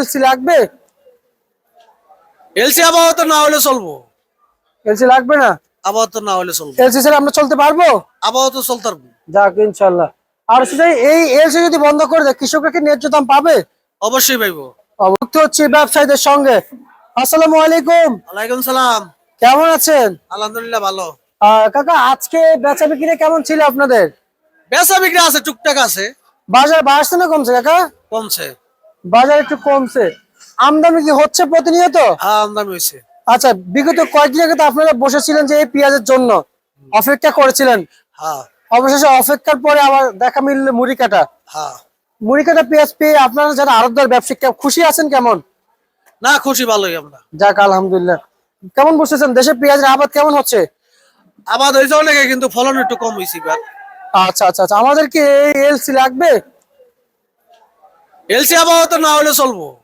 LC লাগবে? LC আপাতত না হলে চলবো। এলসি লাগবে না? আপাতত না হলে চলবো। এলসি ছাড়া আমরা চলতে পারব? আপাতত চলতে পারব। যাক ইনশাল্লাহ আর এই এলসি যদি বন্ধ করে দেয় কৃষকরা কি ন্যায্য দাম পাবে? অবশ্যই পাইবো। অবক্ত হচ্ছে ব্যবসায়ীদের সঙ্গে। আসসালামু আলাইকুম। ওয়ালাইকুম সালাম। কেমন আছেন? আলহামদুলিল্লাহ ভালো। কাকা আজকে বেচা বিক্রি কেমন ছিল আপনাদের? বেচা বিক্রি আছে টুকটাক আছে। বাজার বাড়ছে না কমছে কাকা? কমছে। বাজার একটু কমছে। আমদানি কি হচ্ছে প্রতিনিয়ত? হ্যাঁ আমদানি হয়েছে। আচ্ছা বিগত কয়েকদিন আগে তো আপনারা বসেছিলেন যে এই পেঁয়াজের জন্য। অপেক্ষা করেছিলেন। হ্যাঁ। অবশেষে অপেক্ষার পরে আবার দেখা মিলল মুড়ি কাটা। হ্যাঁ। মুড়ি কাটা পেঁয়াজ পেয়ে আপনারা যারা আরবদার ব্যবসায়িক কে- খুশি আছেন কেমন? না খুশি ভালোই আমরা। যাক আলহামদুলিল্লাহ। কেমন বসেছেন? দেশে পেঁয়াজের আবাদ কেমন হচ্ছে? আবাদ হয়েছে অনেকে কিন্তু ফলন একটু কম হয়েছে আচ্ছা আচ্ছা আচ্ছা। আমাদের কি এই এলসি লাগবে? এলসি আপাতত না হলে চলবো।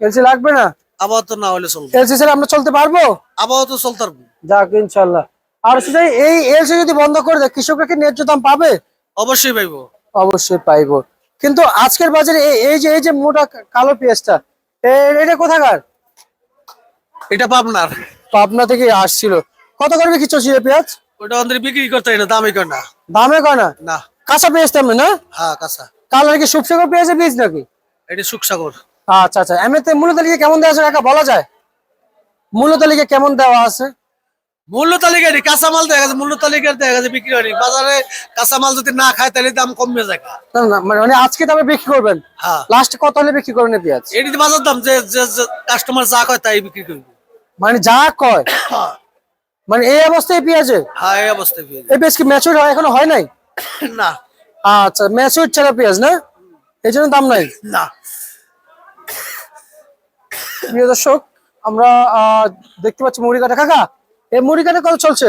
এলসি লাগবে না? আপাতত না হলে চলবো। এলসি ছাড়া আমরা চলতে পারব? আপাতত চলতে পারব। যাক ইনশাল্লাহ। আর সেটাই এই এলসি যদি বন্ধ করে দেয় কৃষকরা কি ন্যায্য দাম পাবে? অবশ্যই পাইবো। অবশ্যই পাইবো। কিন্তু আজকের বাজারে এই- যে এই যে মোটা কালো পেঁয়াজটা এটা কোথাকার? এটা পাবনার। পাবনা থেকে আসছিল। কত করে বিক্রি চলছিল পেঁয়াজ? ওটা আমাদের বিক্রি করতে হয় না দামই কর না। দামে কয় না? না। কাঁচা পেঁয়াজ তেমনি না? হ্যাঁ কাঁচা। কালার কি শুকসাগর পেঁয়াজের বীজ নাকি? এটা সুখসাগর আচ্ছা আচ্ছা। এমনিতে মূল্য তালিকা কেমন দেওয়া আছে কাকা বলা যায়? মূল্য তালিকা কেমন দেওয়া আছে? মূল্য তালিকা এটি কাঁচা মাল দেখা গেছে মূল্য তালিকা দেখা গেছে বিক্রি হয়নি। বাজারে কাঁচা মাল যদি না খায় তাহলে দাম কমবে যায় না, না, মানে মানে আজকে দামে বিক্রি করবেন। হ্যাঁ। লাস্ট কত হলে বিক্রি করবেন পেঁয়াজ এটি বাজার দাম যে কাস্টমার যা কয় তাই বিক্রি করবে। মানে যা কয়? মানে এই অবস্থায় পেঁয়াজে হ্যাঁ এই অবস্থায় পেয়ে এই পেঁয়াজ কি ম্যাচুর হয় এখনও হয় নাই? না। আচ্ছা ম্যাচুর ছাড়া পেঁয়াজ না? এই জন্য দাম নাই? না। প্রিয় দর্শক আমরা দেখতে পাচ্ছি মুড়ি কাটা। কাকা এই মুড়ি কাটা কত চলছে?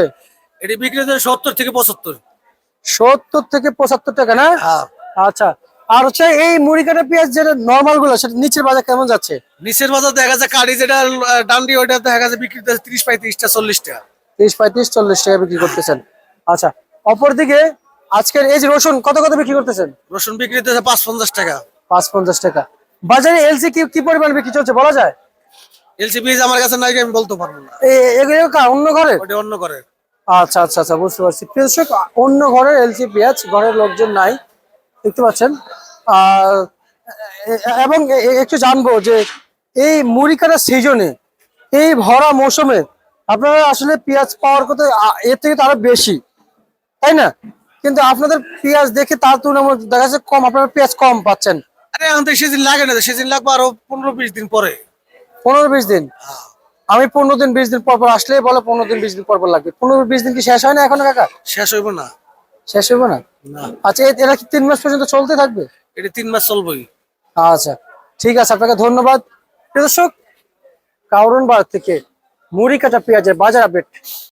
এটি বিক্রি হচ্ছে সত্তর থেকে পঁচাত্তর। সত্তর থেকে পঁচাত্তর টাকা না? হ্যাঁ। আচ্ছা আর হচ্ছে এই মুড়ি কাটা পেঁয়াজ যেটা নর্মালগুলো সেটা নিচের বাজার কেমন যাচ্ছে? নিচের বাজার দেখা যাচ্ছে কাঠি যেটা ডান্ডি ওইটা দেখা যাচ্ছে বিক্রি হচ্ছে ত্রিশ পঁয়ত্রিশটা চল্লিশটা। তিরিশ পঁয়ত্রিশ চল্লিশ টাকা বিক্রি করতেছেন। আচ্ছা অপরদিকে আজকের এই যে রসুন কত কত বিক্রি করতেছেন? রসুন বিক্রি হচ্ছে পাঁচ পঞ্চাশ টাকা। পাঁচ পঞ্চাশ টাকা। বাজারে এলসি কি কি পরিমাণ বিক্রি চলছে বলা যায়? এলসি বীজ আমার কাছে নাই আমি বলতে পারব না। এ- এগুলো অন্য ঘরে ওটা অন্য করে আচ্ছা আচ্ছা আচ্ছা বুঝতে পারছি। প্রিয় অন্য ঘরের এলসি পেঁয়াজ ঘরের লোকজন নাই দেখতে পাচ্ছেন। এবং একটু জানব যে এই মুড়ি কাটার সিজনে এই ভরা মৌসুমে আপনারা আসলে পেঁয়াজ পাওয়ার কথা এর থেকে তো আরও বেশি তাই না? কিন্তু আপনাদের পেঁয়াজ দেখে তার তুলনায় দেখা যাচ্ছে কম আপনারা পেঁয়াজ কম পাচ্ছেন। আরে এখন তো সেদিন লাগে না সেদিন লাগবে আরও পনেরো বিশ দিন পরে। পনেরো বিশ দিন? হ্যাঁ। আমি পনেরো দিন বিশ দিন পর পর আসলেই বলে পনেরো দিন বিশ দিন পর পর লাগবে। পনেরো বিশ দিন কি শেষ হয় না এখন কাকা? শেষ হইব না। শেষ হইব না? আচ্ছা এ- এরা কি তিন মাস পর্যন্ত চলতে থাকবে? এটা তিন মাস চলবেই। আচ্ছা ঠিক আছে আপনাকে ধন্যবাদ। প্রিয় দর্শক কাউরন বার থেকে মুড়ি কাটা পেঁয়াজের বাজার আপডেট